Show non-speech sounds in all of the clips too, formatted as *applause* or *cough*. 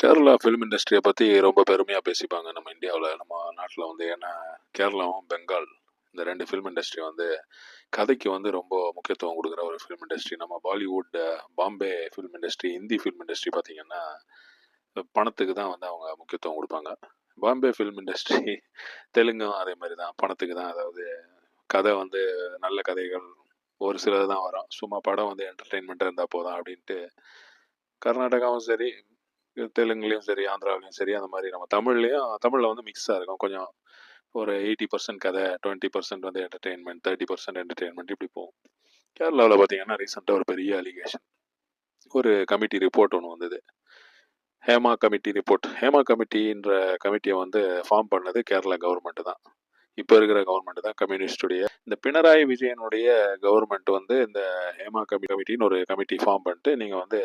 Kerala film இண்டஸ்ட்ரியை பற்றி ரொம்ப பெருமையாக பேசிப்பாங்க நம்ம இந்தியாவில். நம்ம நாட்டில் வந்து ஏன்னா கேரளாவும் பெங்கால் இந்த ரெண்டு ஃபிலிம் இண்டஸ்ட்ரி வந்து கதைக்கு வந்து ரொம்ப முக்கியத்துவம் கொடுக்குற ஒரு ஃபிலிம் இண்டஸ்ட்ரி நம்ம Bollywood Bombay film industry Hindi film industry பார்த்திங்கன்னா பணத்துக்கு தான் வந்து அவங்க முக்கியத்துவம் கொடுப்பாங்க. பாம்பே ஃபிலிம் இண்டஸ்ட்ரி தெலுங்கும் அதே மாதிரி தான். பணத்துக்கு தான் அதாவது கதை வந்து நல்ல கதைகள் ஒரு சிலது தான் வரும். சும்மா படம் வந்து என்டர்டெயின்மெண்ட்டாக இருந்தால் போதும் அப்படின்ட்டு கர்நாடகாவும் சரி தெலுங்குலேயும் சரி ஆந்திராவிலையும் சரி அந்த மாதிரி நம்ம தமிழ்லேயும் தமிழில் வந்து மிக்ஸாக இருக்கும். கொஞ்சம் ஒரு எயிட்டி பர்சன்ட் கதை டுவெண்ட்டி பர்சன்ட் வந்து என்டர்டெயின்மெண்ட் தேர்ட்டி பர்சன்ட் என்டர்டெயின்மெண்ட் இப்படி போகும். கேரளாவில் பார்த்தீங்கன்னா ரீசெண்டாக ஒரு பெரிய அலிகேஷன் ஒரு கமிட்டி ரிப்போர்ட் ஒன்று வந்தது. ஹேமா கமிட்டி ரிப்போர்ட் ஹேமா கமிட்டின்ற கமிட்டியை வந்து ஃபார்ம் பண்ணது கேரளா கவர்மெண்ட் தான். இப்போ இருக்கிற கவர்மெண்ட் தான் கம்யூனிஸ்டுடைய இந்த பினராயி விஜயனுடைய கவர்மெண்ட் வந்து இந்த ஹேமா கமி கமிட்டின்னு ஒரு கமிட்டி ஃபார்ம் பண்ணிட்டு நீங்கள் வந்து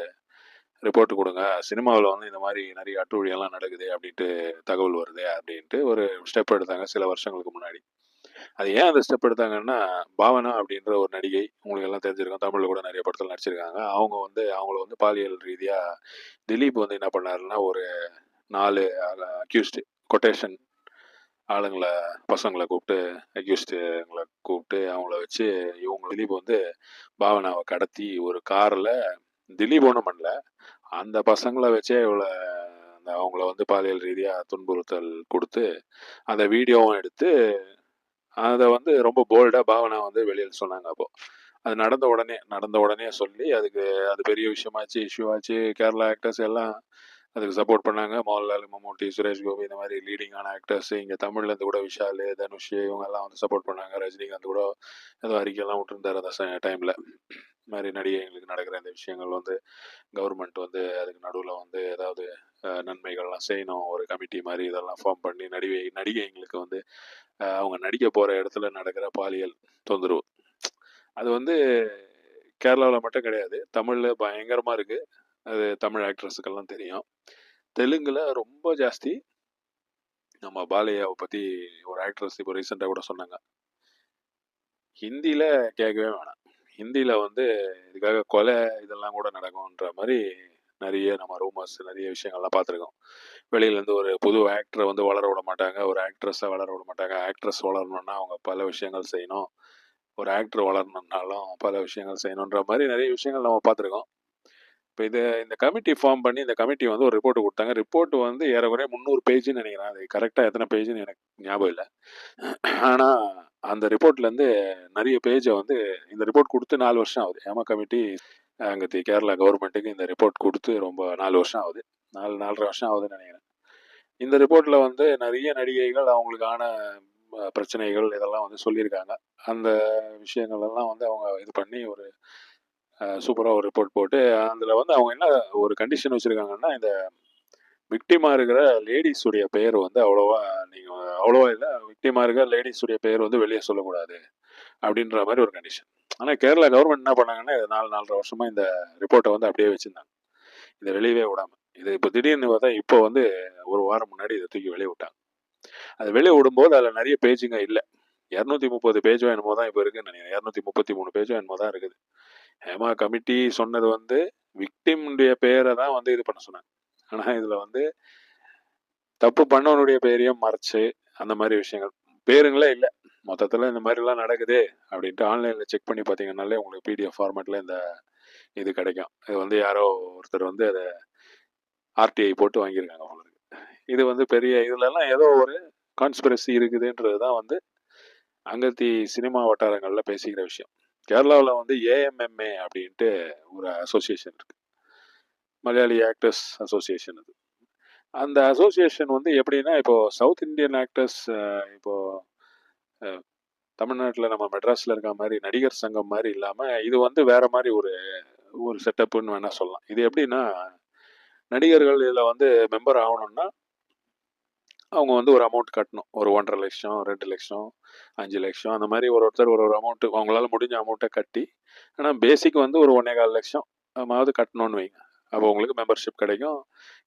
ரிப்போர்ட் கொடுங்க. சினிமாவில் வந்து இந்த மாதிரி நிறைய அட்டுழியெல்லாம் நடக்குது அப்படின்ட்டு தகவல் வருது அப்படின்ட்டு ஒரு ஸ்டெப் எடுத்தாங்க சில வருஷங்களுக்கு முன்னாடி. அது ஏன் அந்த ஸ்டெப் எடுத்தாங்கன்னா பாவனா அப்படின்ற ஒரு நடிகை உங்களுக்கு எல்லாம் தெரிஞ்சிருக்கோம் தமிழில் கூட நிறைய படத்தில் நடிச்சிருக்காங்க. அவங்க வந்து அவங்கள வந்து பாலியல் ரீதியாக திலீப் வந்து என்ன பண்ணாருன்னா ஒரு நாலு அக்யூஸ்டு கொட்டேஷன் ஆளுங்களை பசங்களை கூப்பிட்டு அக்யூஸ்டுங்களை கூப்பிட்டு அவங்கள வச்சு இவங்க திலீப் வந்து பாவனாவை கடத்தி ஒரு காரில் திலீப் ஒன்றும் பண்ணல. அந்த பசங்களை வச்சே இவ்வளோ அந்த அவங்கள வந்து பாலியல் ரீதியாக துன்புறுத்தல் கொடுத்து அந்த வீடியோவும் எடுத்து அதை வந்து ரொம்ப போல்டாக பாவனா வந்து வெளியில் சொன்னாங்க அப்போது அது நடந்த உடனே நடந்த உடனே சொல்லி அதுக்கு அது பெரிய விஷயமாச்சு இஷ்யூ ஆச்சு கேரளா ஆக்டர்ஸ் எல்லாம் அதுக்கு சப்போர்ட் பண்ணாங்க. மோகன்லால் மம்மூட்டி சுரேஷ் கோபி இந்த மாதிரி லீடிங்கான ஆக்டர்ஸ் இங்கே தமிழ்லேருந்து கூட விஷால் தனுஷ் இவங்க எல்லாம் வந்து சப்போர்ட் பண்ணாங்க. ரஜினிகாந்த் கூட ஏதோ அறிக்கையெல்லாம் விட்டுருந்தார் அந்த டைமில் மாதிரி நடிகைகளுக்கு நடக்கிற இந்த விஷயங்கள் வந்து கவர்மெண்ட் வந்து அதுக்கு நடுவில் வந்து ஏதாவது நன்மைகள்லாம் செய்யணும். ஒரு கமிட்டி மாதிரி இதெல்லாம் ஃபார்ம் பண்ணி நடிகை நடிகைங்களுக்கு வந்து அவங்க நடிக்க போகிற இடத்துல நடக்கிற பாலியல் தொந்தரவு. அது வந்து கேரளாவில் மட்டும் கிடையாது. தமிழில் பயங்கரமாக இருக்குது அது தமிழ் ஆக்ட்ரஸுக்கெல்லாம் தெரியும். தெலுங்கில் ரொம்ப ஜாஸ்தி. நம்ம பாலையாவை பற்றி ஒரு ஆக்ட்ரஸ் இப்போ ரீசெண்டாக கூட சொன்னாங்க. ஹிந்தியில் கேட்கவே வேணாம். ஹிந்தியில் வந்து இதுக்காக கொலை இதெல்லாம் கூட நடக்கும்ன்ற மாதிரி நிறைய நம்ம ரூமர்ஸ் நிறைய விஷயங்கள்லாம் பார்த்துருக்கோம். வெளியிலேருந்து ஒரு புது ஆக்டரை வந்து வளர விட மாட்டாங்க. ஒரு ஆக்ட்ரஸை வளர விட மாட்டாங்க. ஆக்ட்ரஸ் வளரணுன்னா அவங்க பல விஷயங்கள் செய்யணும். ஒரு ஆக்டர் வளரணுன்னாலும் பல விஷயங்கள் செய்யணுன்ற மாதிரி நிறைய விஷயங்கள் நம்ம பார்த்துருக்கோம். இப்போ இது இந்த கமிட்டி ஃபார்ம் பண்ணி இந்த கமிட்டி வந்து ஒரு ரிப்போர்ட் கொடுத்தாங்க. ரிப்போர்ட் வந்து ஏறக்குறைய முந்நூறு பேஜ்னு நினைக்கிறேன். அது கரெக்டாக எத்தனை பேஜ்னு எனக்கு ஞாபகம் இல்லை. ஆனால் அந்த ரிப்போர்ட்லேருந்து நிறைய பேஜை வந்து இந்த ரிப்போர்ட் கொடுத்து நாலு வருஷம் ஆகுது. ஏமா கமிட்டி அங்கே கேரளா கவர்மெண்ட்டுக்கு இந்த ரிப்போர்ட் கொடுத்து ரொம்ப நாலு வருஷம் ஆகுது. நாலு நாலரை வருஷம் ஆகுதுன்னு நினைக்கிறேன். இந்த ரிப்போர்ட்டில் வந்து நிறைய நடிகைகள் அவங்களுக்கான பிரச்சனைகள் இதெல்லாம் வந்து சொல்லியிருக்காங்க. அந்த விஷயங்கள் எல்லாம் வந்து அவங்க இது பண்ணி ஒரு சூப்பராக ஒரு ரிப்போர்ட் போட்டு அதில் வந்து அவங்க என்ன ஒரு கண்டிஷன் வச்சுருக்காங்கன்னா இந்த விக்டிமாக இருக்கிற லேடிஸுடைய பெயர் வந்து அவ்வளோவா நீங்கள் அவ்வளோவா இல்லை விக்டிமாக இருக்கிற லேடிஸுடைய பெயர் வந்து வெளியே சொல்லக்கூடாது அப்படின்ற மாதிரி ஒரு கண்டிஷன் ஆனால் கேரளா கவர்மெண்ட் என்ன பண்ணாங்கன்னா நாலு நாலரை வருஷமாக இந்த ரிப்போர்ட்டை வந்து அப்படியே வச்சுருந்தாங்க. இதை வெளியவே விடாமல் இது இப்போ திடீர்னு பார்த்தா இப்போ வந்து ஒரு வாரம் முன்னாடி இதை தூக்கி வெளியே விட்டாங்க. அது வெளியே விடும்போது அதில் நிறைய பேஜுங்க இல்லை. இரநூத்தி முப்பது பேஜோ என்னமோ தான் இப்போ இருக்குன்னு நினைக்கிறேன். இரநூத்தி முப்பத்தி மூணு பேஜோ என்னமோ தான் இருக்குது. ஹேமா கமிட்டி சொன்னது வந்து விக்டிமுடைய பேரை தான் வந்து இது பண்ண சொன்னாங்க. ஆனால் இதில் வந்து தப்பு பண்ணவனுடைய பேரையும் மறைச்சு அந்த மாதிரி விஷயங்கள். பேருங்களே இல்லை. மொத்தத்தில் இந்த மாதிரிலாம் நடக்குது அப்படின்ட்டு ஆன்லைனில் செக் பண்ணி பார்த்தீங்கன்னாலே உங்களுக்கு பிடிஎஃப் ஃபார்மேட்டில் இந்த இது கிடைக்கும். இது வந்து யாரோ ஒருத்தர் வந்து அதை ஆர்டிஐ போட்டு வாங்கியிருக்காங்க உங்களுக்கு இது வந்து பெரிய இதுலலாம் ஏதோ ஒரு கான்ஸ்பிரசி இருக்குதுன்றது தான் வந்து அங்கத்தி சினிமா வட்டாரங்களில் பேசிக்கிற விஷயம். கேரளாவில் வந்து ஏஎம்எம்ஏ அப்படின்ட்டு ஒரு அசோசியேஷன் இருக்குது மலையாளி ஆக்டர்ஸ் அசோசியேஷன் அது. அந்த அசோசியேஷன் வந்து எப்படின்னா இப்போது சவுத் இந்தியன் ஆக்டர்ஸ் இப்போது தமிழ்நாட்டில் நம்ம மெட்ராஸில் இருக்க மாதிரி நடிகர் சங்கம் மாதிரி இல்லாமல் இது வந்து வேறு மாதிரி ஒரு ஒரு செட்டப்புன்னு வேணால் சொல்லலாம். இது எப்படின்னா நடிகர்கள் இதில் வந்து மெம்பர் ஆகணும்னா அவங்க வந்து ஒரு அமௌண்ட் கட்டணும். ஒரு ஒன்றரை லட்சம் ரெண்டு லட்சம் அஞ்சு லட்சம் அந்த மாதிரி ஒரு ஒருத்தர் ஒரு ஒரு அமௌண்ட்டு அவங்களால முடிஞ்ச அமௌண்ட்டை கட்டி ஆனால் பேசிக் வந்து ஒரு ஒன்றே கால் லட்சம் மாவது கட்டணும்னு வைங்க. அப்போ உங்களுக்கு மெம்பர்ஷிப் கிடைக்கும்.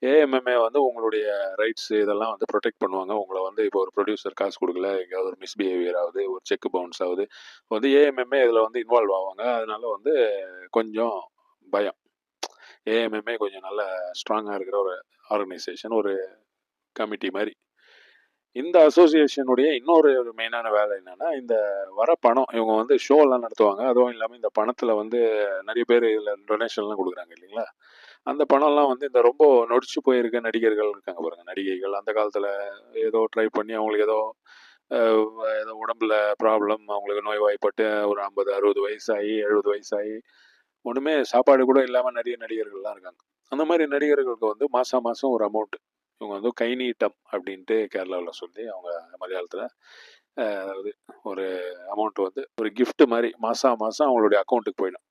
ஏஎம்எம்ஏ வந்து உங்களுடைய ரைட்ஸ் இதெல்லாம் வந்து ப்ரொடெக்ட் பண்ணுவாங்க. உங்களை வந்து இப்போ ஒரு ப்ரொடியூசர் காசு கொடுக்கல எங்கேயாவது ஒரு மிஸ்பிஹேவியர் ஆகுது ஒரு செக் பவுன்ஸ் ஆகுது. வந்து ஏஎம்எம்ஏ இதில் வந்து இன்வால்வ் ஆவாங்க. அதனால வந்து கொஞ்சம் பயம். ஏஎம்எம்ஏ கொஞ்சம் நல்ல ஸ்ட்ராங்காக இருக்கிற ஒரு ஆர்கனைசேஷன் ஒரு கமிட்டி மாதிரி. இந்த அசோசியேஷனுடைய இன்னொரு ஒரு மெயினான வேலை என்னன்னா இந்த வர பணம் இவங்க வந்து ஷோலாம் நடத்துவாங்க. அதுவும் இல்லாமல் இந்த பணத்தில் வந்து நிறைய பேர் இதில் டொனேஷன்லாம் கொடுக்குறாங்க இல்லைங்களா? அந்த பணம்லாம் வந்து இந்த ரொம்ப நொடிச்சு போயிருக்க நடிகர்கள் இருக்காங்க பாருங்க. நடிகைகள் அந்த காலத்தில் ஏதோ ட்ரை பண்ணி அவங்களுக்கு ஏதோ ஏதோ உடம்புல ப்ராப்ளம் அவங்களுக்கு நோய்வாய்ப்பட்டு ஒரு ஐம்பது அறுபது வயசாகி எழுபது வயசாகி ஒன்றுமே சாப்பாடு கூட இல்லாமல் நிறைய நடிகர்கள்லாம் இருக்காங்க. அந்த மாதிரி நடிகர்களுக்கு வந்து மாதம் மாதம் ஒரு அமௌண்ட் இவங்க வந்து கை நீட்டம் அப்படின்ட்டு கேரளாவில் சொல்லி அவங்க மலையாளத்தில் அதாவது ஒரு அமௌண்ட் வந்து ஒரு கிஃப்ட் மாதிரி மாதம் மாதம் அவங்களுடைய அக்கௌண்ட்டுக்கு போயிடும்.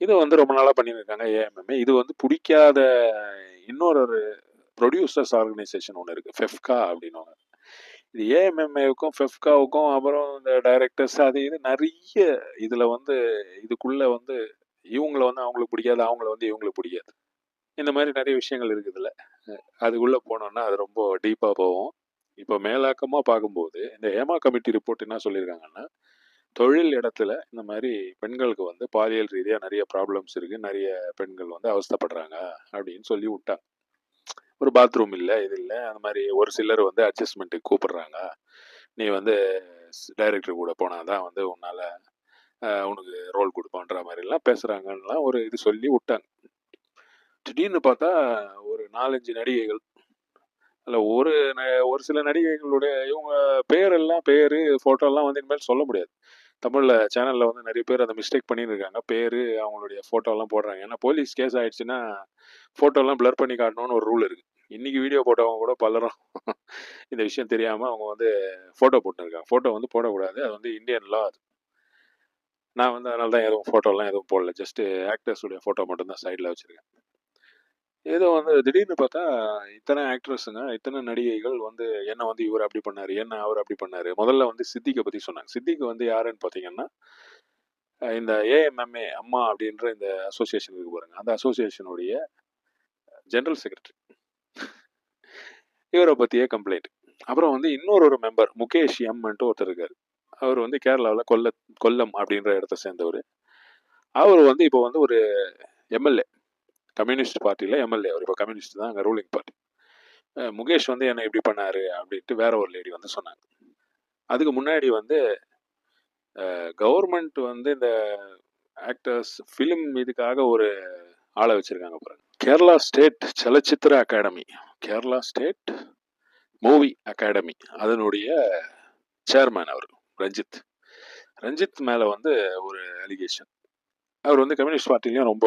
இது வந்து ரொம்ப நாளாக பண்ணியிருக்காங்க ஏஎம்எம்ஏ இது வந்து பிடிக்காத இன்னொரு ஒரு ப்ரொடியூசர்ஸ் ஆர்கனைசேஷன் ஒன்று இருக்குது ஃபெஃப்கா அப்படின்னு இது ஏஎம்எம்ஏவுக்கும் ஃபெஃப்காவுக்கும் அப்புறம் இந்த டைரக்டர்ஸ் அது இது நிறைய இதில் வந்து இதுக்குள்ளே வந்து இவங்கள வந்து அவங்களுக்கு பிடிக்காது அவங்கள வந்து இவங்களுக்கு பிடிக்காது. இந்த மாதிரி நிறைய விஷயங்கள் இருக்குதுல்ல அதுக்குள்ளே போனோன்னா அது ரொம்ப டீப்பாக போகும். இப்போ மேலாக்கமாக பார்க்கும்போது இந்த ஏமா கமிட்டி ரிப்போர்ட் என்ன சொல்லியிருக்காங்கன்னா தொழில் இடத்துல இந்த மாதிரி பெண்களுக்கு வந்து பாலியல் ரீதியாக நிறைய ப்ராப்ளம்ஸ் இருக்குது நிறைய பெண்கள் வந்து அவஸ்தைப்படுறாங்க அப்படின்னு சொல்லி விட்டாங்க. ஒரு பாத்ரூம் இல்லை இது இல்லை அந்த மாதிரி ஒரு சிலர் வந்து அட்ஜஸ்ட்மெண்ட்டுக்கு கூப்பிடுறாங்க. நீ வந்து டைரக்டர் கூட போனால் தான் வந்து உன்னால் உனக்கு ரோல் கொடுப்பான்ற மாதிரிலாம் பேசுகிறாங்கலாம் ஒரு இது சொல்லி விட்டாங்க. திடீர்னு பார்த்தா நாலஞ்சு நடிகைகள். அல்ல ஒரு ந- ஒரு சில நடிகைகளுடைய இவங்க பேரெல்லாம் பேர் ஃபோட்டோலாம் வந்து இனிமேல் சொல்ல முடியாது. தமிழில் சேனலில் வந்து நிறைய பேர் அதை மிஸ்டேக் பண்ணியிருக்காங்க பேர் அவங்களுடைய ஃபோட்டோலாம் போடுறாங்க. ஏன்னா போலீஸ் கேஸ் ஆயிடுச்சுன்னா ஃபோட்டோலாம் ப்ளர் பண்ணி காட்டணும்னு ஒரு ரூல் இருக்குது இன்றைக்கி வீடியோ போட்டவங்க கூட பலரும் *laughs* இந்த விஷயம் தெரியாமல் அவங்க வந்து ஃபோட்டோ போட்டுருக்காங்க. ஃபோட்டோ வந்து போடக்கூடாது. அது வந்து இந்தியன் லா அது. நான் வந்து அதனால தான் எதுவும் ஃபோட்டோலாம் எதுவும் போடல. ஜஸ்ட்டு ஆக்டர்ஸுடைய ஃபோட்டோ மட்டும்தான் சைடில் வச்சுருக்கேன். ஏதோ வந்து திடீர்னு பார்த்தா இத்தனை ஆக்ட்ரஸுங்க இத்தனை நடிகைகள் வந்து என்ன வந்து இவர் அப்படி பண்ணார் என்ன அவர் அப்படி பண்ணார். முதல்ல வந்து சித்திக்கை பற்றி சொன்னாங்க. சித்திக்கு வந்து யாருன்னு பார்த்தீங்கன்னா இந்த ஏஎம்எம்ஏ அம்மா அப்படின்ற இந்த அசோசியேஷன் இருக்கு பாருங்க. அந்த அசோசியேஷனுடைய ஜெனரல் செக்ரட்டரி இவரை பற்றியே கம்ப்ளைண்ட் அப்புறம் வந்து இன்னொரு ஒரு மெம்பர் முகேஷ் எம்ன்ட்டு ஒருத்தர் இருக்கார். அவர் வந்து கேரளாவில் கொல்ல கொல்லம் அப்படின்ற இடத்த சேர்ந்தவர். அவர் வந்து இப்போ வந்து ஒரு எம்எல்ஏ கம்யூனிஸ்ட் பார்ட்டியில் எம்எல்ஏ அவர் இப்போ கம்யூனிஸ்ட் தான் அங்கே ரூலிங் பார்ட்டி முகேஷ் வந்து என்ன இப்படி பண்ணார் அப்படின்ட்டு வேற ஒரு லேடி வந்து சொன்னாங்க. அதுக்கு முன்னாடி வந்து கவர்மெண்ட் வந்து இந்த ஆக்டர்ஸ் ஃபிலிம் இதுக்காக ஒரு ஆளை வச்சுருக்காங்க பாருங்க. Kerala state Chalachitra academy. Kerala state movie academy. அதனுடைய சேர்மேன் அவர் ரஞ்சித். ரஞ்சித் மேலே வந்து ஒரு அலிகேஷன் அவர் வந்து கம்யூனிஸ்ட் பார்ட்டிலையும் ரொம்ப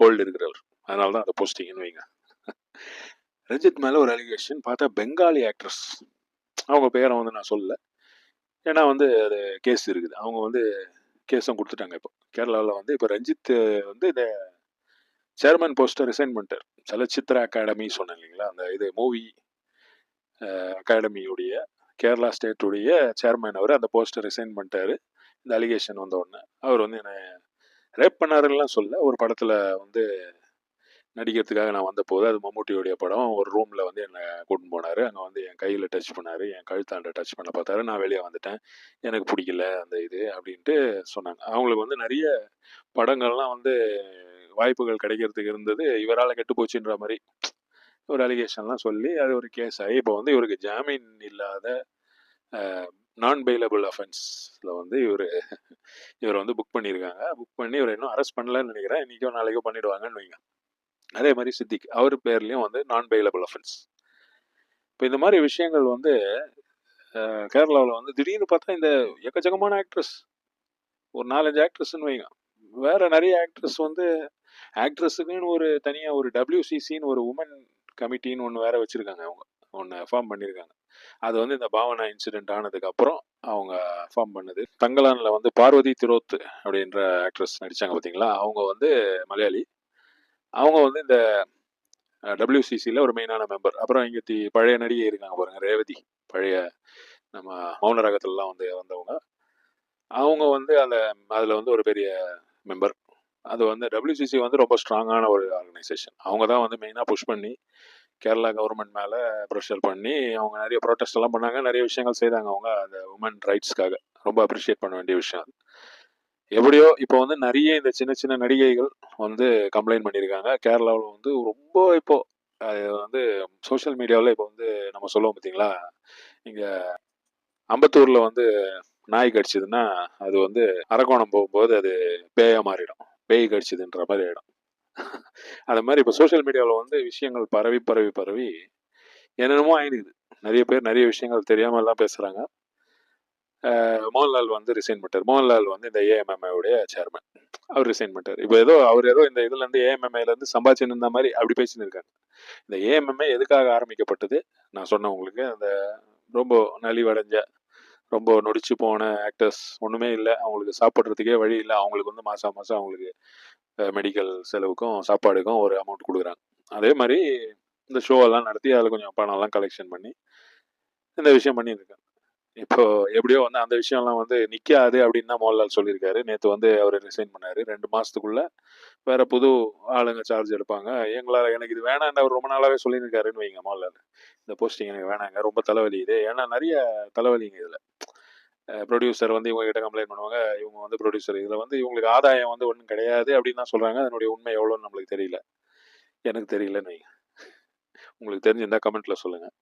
ஹோல்டு இருக்கிறவர். அதனால தான் அந்த போஸ்டிங்கன்னு வைங்க. ரஞ்சித் மேலே ஒரு அலிகேஷன் பார்த்தா பெங்காலி ஆக்ட்ரஸ் அவங்க பேரை வந்து நான் சொல்லலை. ஏன்னா வந்து அது கேஸ் இருக்குது. அவங்க வந்து கேஸும் கொடுத்துட்டாங்க இப்போ. கேரளாவில் வந்து இப்போ ரஞ்சித் வந்து இந்த சேர்மன் போஸ்டர் ரிசைன் பண்ணிட்டார். சலச்சித்திர அகாடமி சொன்னேன் இல்லைங்களா? அந்த இது மூவி அகாடமியுடைய கேரளா ஸ்டேட்டுடைய சேர்மேன் அவர் அந்த போஸ்டர் ரிசைன் பண்ணிட்டாரு. இந்த அலிகேஷன் வந்த உடனே. அவர் வந்து என்னை ரேப் பண்ணாருலாம் சொல்ல ஒரு படத்தில் வந்து நடிக்கிறதுக்காக நான் வந்த போது அது மம்முட்டியோடைய படம். ஒரு ரூமில் வந்து என்னை கூட்டின்னு போனார். அங்கே வந்து என் கையில் டச் பண்ணார். என் கழுத்தாண்ட டச் பண்ண பார்த்தாரு. நான் வெளியே வந்துட்டேன். எனக்கு பிடிக்கல அந்த இது அப்படின்ட்டு சொன்னாங்க. அவங்களுக்கு வந்து நிறைய படங்கள்லாம் வந்து வாய்ப்புகள் கிடைக்கிறதுக்கு இருந்தது. இவரால் கெட்டு போச்சுன்ற மாதிரி ஒரு அலிகேஷன்லாம் சொல்லி அது ஒரு கேஸ் ஆகி இப்போ வந்து இவருக்கு ஜாமீன் இல்லாத நான் பெயிலபிள் அஃபென்ஸில் வந்து இவர் இவர் வந்து புக் பண்ணியிருக்காங்க. புக் பண்ணி இவர் இன்னும் அரெஸ்ட் பண்ணலன்னு நினைக்கிறேன். இன்றைக்கோ நாளைக்கோ பண்ணிவிடுவாங்கன்னு வைங்க. அதே மாதிரி சித்திக் அவர் பேர்லேயும் வந்து நான் பெயிலபிள் அஃபென்ஸ் இப்போ இந்த மாதிரி விஷயங்கள் வந்து கேரளாவில் வந்து திடீர்னு பார்த்தா இந்த எக்கச்சக்கமான ஆக்ட்ரஸ் ஒரு நாலஞ்சு ஆக்ட்ரஸ்ன்னு வைங்க. வேறு நிறைய ஆக்ட்ரஸ் வந்து ஆக்ட்ரஸுக்குன்னு ஒரு தனியாக ஒரு டபிள்யூசிசின்னு ஒரு உமன் கமிட்டின்னு ஒன்று வேற வச்சுருக்காங்க அவங்க. ஒன்று ஃபார்ம் பண்ணியிருக்காங்க அது வந்து இந்த பாவனா இன்சிடென்ட் ஆனதுக்கப்புறம் அவங்க ஃபார்ம் பண்ணது. தங்கலானில் வந்து பார்வதி திரோத் அப்படின்ற ஆக்ட்ரஸ் நடித்தாங்க பார்த்தீங்களா அவங்க வந்து மலையாளி. அவங்க வந்து இந்த டபிள்யூசிசியில் ஒரு மெயினான மெம்பர் அப்புறம் இங்கே தி பழைய நடிகை இருக்காங்க பாருங்கள் ரேவதி. பழைய நம்ம மௌன ரகத்துலலாம் வந்து வந்தவங்க. அவங்க வந்து அந்த அதில் வந்து ஒரு பெரிய மெம்பர் அது வந்து டபிள்யூசிசி வந்து ரொம்ப ஸ்ட்ராங்கான ஒரு ஆர்கனைசேஷன் அவங்க தான் வந்து மெயினாக புஷ் பண்ணி கேரளா கவர்மெண்ட் மேலே ப்ரெஷர் பண்ணி அவங்க நிறைய ப்ரொட்டஸ்ட் எல்லாம் பண்ணாங்க. நிறைய விஷயங்கள் செய்தாங்க அவங்க அந்த உமன் ரைட்ஸ்க்காக ரொம்ப அப்ரிஷியேட் பண்ண வேண்டிய விஷயம் அது. எப்படியோ இப்போ வந்து நிறைய இந்த சின்ன சின்ன நடிகைகள் வந்து கம்ப்ளைண்ட் பண்ணியிருக்காங்க. கேரளாவில் வந்து ரொம்ப இப்போ அது வந்து சோஷியல் மீடியாவில் இப்போ வந்து நம்ம சொல்லுவோம் பார்த்தீங்களா? இங்கே அம்பத்தூரில் வந்து நாய் கடிச்சதுன்னா அது வந்து அரக்கோணம் போகும்போது அது பேயாக மாறிடும். பேய் கடிச்சதுன்ற மாதிரி ஆகிடும் அது மாதிரி இப்போ சோஷியல் மீடியாவில் வந்து விஷயங்கள் பரவி பரவி பரவி என்னென்னமோ ஆயிடுது. நிறைய பேர் நிறைய விஷயங்கள் தெரியாமல் எல்லாம் பேசுகிறாங்க மோகன்லால் வந்து ரிசைன் பண்ணிட்டார். மோகன்லால் வந்து இந்த ஏஎம்எம்ஐ உடைய சேர்மன் அவர் ரிசைன் பண்ணிட்டார். இப்போ ஏதோ அவர் ஏதோ இந்த இதுல இருந்து ஏஎம்எம்ஐல இருந்து சம்பாதிச்சுன்னு இருந்த மாதிரி அப்படி பேசின்னு இருக்காங்க இந்த ஏஎம்எம்ஐ எதுக்காக ஆரம்பிக்கப்பட்டது? நான் சொன்னேன் உங்களுக்கு அந்த ரொம்ப நலிவடைஞ்ச ரொம்ப நொடிச்சு போன ஆக்டர்ஸ் ஒன்றுமே இல்லை. அவங்களுக்கு சாப்பிட்றதுக்கே வழி இல்லை. அவங்களுக்கு வந்து மாதம் மாதம் அவங்களுக்கு மெடிக்கல் செலவுக்கும் சாப்பாடுக்கும் ஒரு அமௌண்ட் கொடுக்குறாங்க. அதே மாதிரி இந்த ஷோ எல்லாம் நடத்தி அதில் கொஞ்சம் பணம்லாம் கலெக்ஷன் பண்ணி இந்த விஷயம் பண்ணியிருக்காங்க. இப்போ எப்படியோ வந்து அந்த விஷயம்லாம் வந்து நிற்காது அப்படின்னு தான் மோகன்லால் சொல்லியிருக்காரு. நேற்று வந்து அவர் ரிசைன் பண்ணார். ரெண்டு மாதத்துக்குள்ளே வேற புது ஆளுங்க சார்ஜ் எடுப்பாங்க. எங்களால் எனக்கு இது வேணான்னு அவர் ரொம்ப நாளாகவே சொல்லியிருக்காருன்னு வைங்க மோகன்லால். இந்த போஸ்டிங் எனக்கு வேணாங்க. ரொம்ப தலைவலி இது. ஏன்னா நிறைய தலைவலிங்க இதில். ப்ரொடியூசர் வந்து இவங்க கிட்ட கம்ப்ளைண்ட் பண்ணுவாங்க. இவங்க வந்து ப்ரொடியூசர் இதில் வந்து இவங்களுக்கு ஆதாயம் வந்து ஒன்றும் கிடையாது அப்படின்னு தான் சொல்கிறாங்க அதனுடைய உண்மை எவ்வளோன்னு நம்மளுக்கு தெரியல. எனக்கு தெரியலன்னு வைங்க. உங்களுக்கு தெரிஞ்சிருந்தா கமெண்ட்டில் சொல்லுங்கள்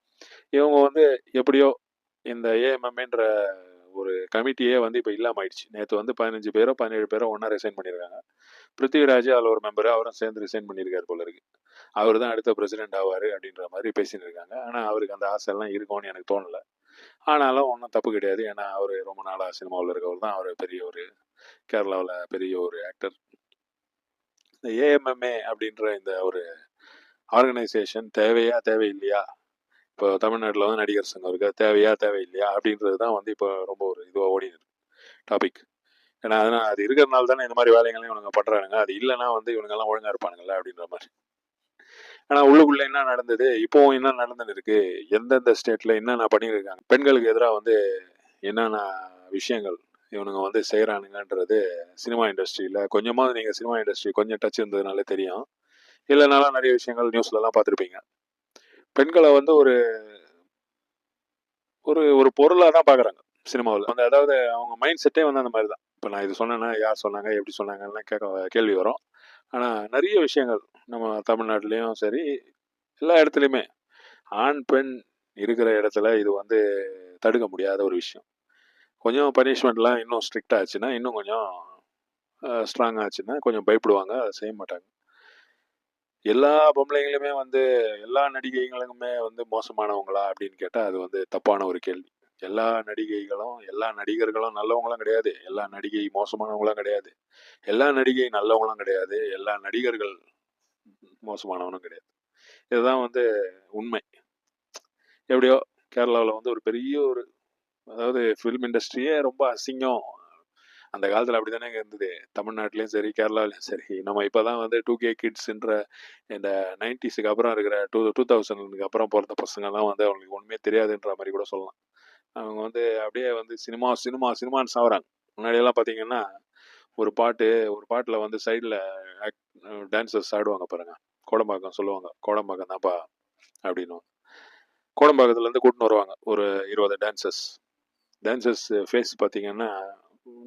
இவங்க வந்து எப்படியோ இந்த ஏஎம்எம்ன்ற ஒரு கமிட்டியே வந்து இப்போ இல்லாமல் ஆயிடுச்சு நேற்று வந்து பதினஞ்சு பேரோ பதினேழு பேரோ ஒன்றா ரிசைன் பண்ணியிருக்காங்க பிருத்திவிராஜ் அதில் ஒரு மெம்பர் அவரும் சேர்ந்து ரிசைன் பண்ணியிருக்காரு போல இருக்கு. அவர் தான் அடுத்த பிரசிடென்ட் ஆவார் அப்படின்ற மாதிரி பேசிட்டு இருக்காங்க. ஆனால் அவருக்கு அந்த ஆசை எல்லாம் இருக்கும்னு எனக்கு தோணல. ஆனாலும் ஒன்றும் தப்பு கிடையாது. ஏன்னா அவர் ரொம்ப நாளாக சினிமாவில் இருக்கவர் தான். அவர் பெரிய ஒரு கேரளாவில் பெரிய ஒரு ஆக்டர் இந்த ஏஎம்எம்ஏ அப்படின்ற இந்த ஒரு ஆர்கனைசேஷன் தேவையா தேவையில்லையா? இப்போ தமிழ்நாட்டில் வந்து நடிகர் சங்கம் இருக்குது தேவையா தேவையில்லையா? அப்படின்றது தான் வந்து இப்போ ரொம்ப ஒரு இதுவாக ஓடி இருக்கு. டாபிக் ஏன்னா அதனால் அது இருக்கிறனால தானே இந்த மாதிரி வேலைகளையும் இவனுங்க பண்ணுறானுங்க அது இல்லைன்னா வந்து இவனுங்கெல்லாம் ஒழுங்காக இருப்பானுங்கல்ல அப்படின்ற மாதிரி. ஆனால் உள்ளுக்குள்ளே என்ன நடந்தது? இப்போவும் என்ன நடந்துன்னு இருக்கு? எந்தெந்த ஸ்டேட்டில் என்னென்ன பண்ணியிருக்காங்க? பெண்களுக்கு எதிராக வந்து என்னென்ன விஷயங்கள் இவனுங்க வந்து செய்கிறானுங்கன்றது சினிமா இண்டஸ்ட்ரியில் கொஞ்சமாவது நீங்கள் சினிமா இண்டஸ்ட்ரி கொஞ்சம் டச் இருந்ததுனால தெரியும். இல்லைனாலும் நிறைய விஷயங்கள் நியூஸ்லலாம் பார்த்துருப்பீங்க. பெண்களை வந்து ஒரு ஒரு ஒரு பொருளாக தான் பார்க்குறாங்க சினிமாவில். வந்து அதாவது அவங்க மைண்ட் செட்டே வந்து அந்த மாதிரி தான். இப்போ நான் இது சொன்னேன்னா யார் சொன்னாங்க எப்படி சொன்னாங்கன்னா கேட்க கேள்வி வரும். ஆனால் நிறைய விஷயங்கள் நம்ம தமிழ்நாட்டிலையும் சரி எல்லா இடத்துலையுமே ஆண் பெண் இருக்கிற இடத்துல இது வந்து தடுக்க முடியாத ஒரு விஷயம். கொஞ்சம் பனிஷ்மெண்ட்லாம் இன்னும் ஸ்ட்ரிக்ட் ஆச்சுன்னா இன்னும் கொஞ்சம் ஸ்ட்ராங் ஆச்சுன்னா கொஞ்சம் பயப்படுவாங்க அதை செய்ய மாட்டாங்க. எல்லா பொம்பளைங்களுமே வந்து எல்லா நடிகைகளுக்குமே வந்து மோசமானவங்களா அப்படின்னு கேட்டால் அது வந்து தப்பான ஒரு கேள்வி. எல்லா நடிகைகளும் எல்லா நடிகர்களும் நல்லவங்களும் கிடையாது. எல்லா நடிகை மோசமானவங்களும் கிடையாது. எல்லா நடிகை நல்லவங்களும் கிடையாது. எல்லா நடிகர்கள் மோசமானவனும் கிடையாது. இதுதான் வந்து உண்மை. எப்படியோ கேரளாவில் வந்து ஒரு பெரிய ஒரு அதாவது ஃபிலிம் இண்டஸ்ட்ரியே ரொம்ப அசிங்கம். அந்த காலத்தில் அப்படி தானே இருந்தது. தமிழ்நாட்டிலையும் சரி கேரளாவிலையும் சரி. நம்ம இப்போ தான் வந்து டூ கே கிட்ஸ்ன்ற இந்த நைன்டிஸுக்கு அப்புறம் இருக்கிற டூ டூ தௌசண்ட்க்கு அப்புறம் பிறந்த பசங்கள்லாம் வந்து அவங்களுக்கு ஒன்றுமே தெரியாதுன்ற மாதிரி கூட சொல்லலாம். அவங்க வந்து அப்படியே வந்து சினிமா சினிமா சினிமான்னு சாவுறாங்க. முன்னாடியெல்லாம் பார்த்தீங்கன்னா ஒரு பாட்டு ஒரு பாட்டில் வந்து சைடில் டான்சர்ஸ் ஆடுவாங்க பாருங்க. கோடம்பாக்கம் சொல்லுவாங்க. கோடம்பாக்கம் தான்ப்பா அப்படின்னு கோடம்பாக்கத்துலேருந்து கூட்டின்னு வருவாங்க ஒரு இருபது டான்சர்ஸ் டான்சர்ஸ் ஃபேஸ் பார்த்தீங்கன்னா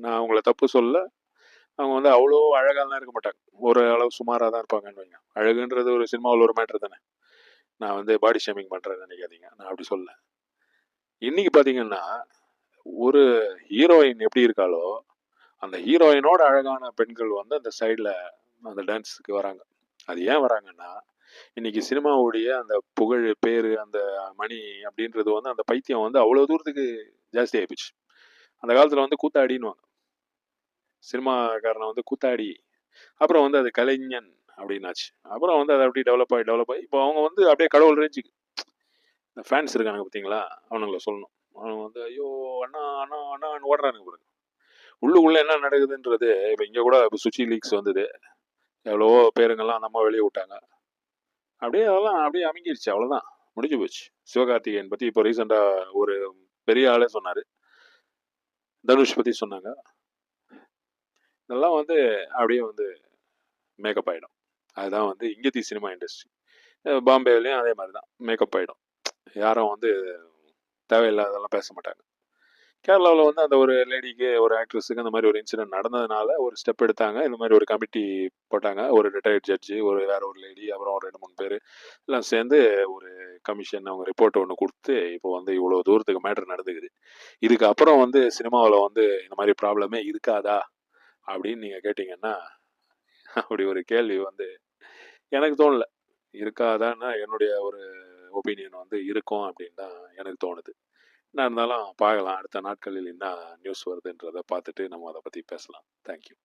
நான் அவங்கள தப்பு சொல்ல அவங்க வந்து அவ்வளோ அழகாலாம் இருக்க மாட்டாங்க. ஒரு அளவு சுமாராக தான் இருப்பாங்கன்னு வைங்க. அழகுன்றது ஒரு சினிமாவில் ஒரு மேட்ரு தானே. நான் வந்து பாடி ஷேமிங் பண்ணுறேன்னு நினைக்காதீங்க. நான் அப்படி சொல்ல இன்னைக்கு பார்த்தீங்கன்னா ஒரு ஹீரோயின் எப்படி இருக்காளோ அந்த ஹீரோயினோட அழகான பெண்கள் வந்து அந்த சைடில் அந்த டான்ஸுக்கு வராங்க. அது ஏன் வராங்கன்னா இன்னைக்கு சினிமாவுடைய அந்த புகழ் பேர் அந்த மணி அப்படின்றது வந்து அந்த பைத்தியம் வந்து அவ்வளோ தூரத்துக்கு ஜாஸ்தி ஆயிப்போச்சு அந்த காலத்தில் வந்து கூத்தாடின்னுவாங்க. சினிமாக்காரனை வந்து கூத்தாடி அப்புறம் வந்து அது கலைஞன் அப்படின்னாச்சு. அப்புறம் வந்து அது அப்படியே டெவலப் ஆகி டெவலப் ஆகி இப்போ அவங்க வந்து அப்படியே கடவுள் ரேஞ்சுக்கு இந்த ஃபேன்ஸ் இருக்கானுங்க பார்த்தீங்களா அவனுங்களை சொல்லணும். அவனுங்க வந்து ஐயோ அண்ணா அண்ணா அண்ணான்னு ஓடுறானுங்க பாருங்க. உள்ளுக்குள்ளே என்ன நடக்குதுன்றது இப்போ இங்கே கூட இப்போ சுச்சி லீக்ஸ் வந்தது. எவ்வளவோ பேருங்கெல்லாம் நம்ம வெளியே விட்டாங்க. அப்படியே அதெல்லாம் அப்படியே அமைங்கிருச்சு அவ்வளோதான் முடிஞ்சு போச்சு. சிவகார்த்திகேயன் பற்றி இப்போ ரீசெண்டாக ஒரு பெரிய ஆளே சொன்னார். தனுஷ் பற்றி சொன்னாங்க. இதெல்லாம் வந்து அப்படியே வந்து மேக்கப் ஆகிடும் அதுதான் வந்து இங்கத்தி சினிமா இண்டஸ்ட்ரி பாம்பேலேயும் அதே மாதிரி தான் மேக்கப் ஆகிடும் யாரும் வந்து தேவையில்லாதெல்லாம் பேச மாட்டாங்க. கேரளாவில் வந்து அந்த ஒரு லேடிக்கு ஒரு ஆக்ட்ரஸுக்கு அந்த மாதிரி ஒரு இன்சிடென்ட் நடந்ததுனால ஒரு ஸ்டெப் எடுத்தாங்க. இந்த மாதிரி ஒரு கமிட்டி போட்டாங்க. ஒரு ரிட்டையர்ட் ஜட்ஜி ஒரு வேற ஒரு லேடி அப்புறம் ஒரு ரெண்டு மூணு பேர் எல்லாம் சேர்ந்து ஒரு கமிஷன் அவங்க ரிப்போர்ட் ஒன்று கொடுத்து இப்போ வந்து இவ்வளோ தூரத்துக்கு மேட்ரு நடந்துக்குது. இதுக்கு அப்புறம் வந்து சினிமாவில் வந்து இந்த மாதிரி ப்ராப்ளமே இருக்காதா? அப்படின்னு நீங்கள் கேட்டிங்கன்னா அப்படி ஒரு கேள்வி வந்து எனக்கு தோணல. இருக்காதான்னா என்னுடைய ஒரு ஒப்பீனியன் வந்து இருக்கும் அப்படின்னு தான் எனக்கு தோணுது. என்ன இருந்தாலும் பார்க்கலாம் அடுத்த நாட்களில் என்ன நியூஸ் வருதுன்றதை பார்த்துட்டு நம்ம அதை பற்றி பேசலாம். தேங்க்யூ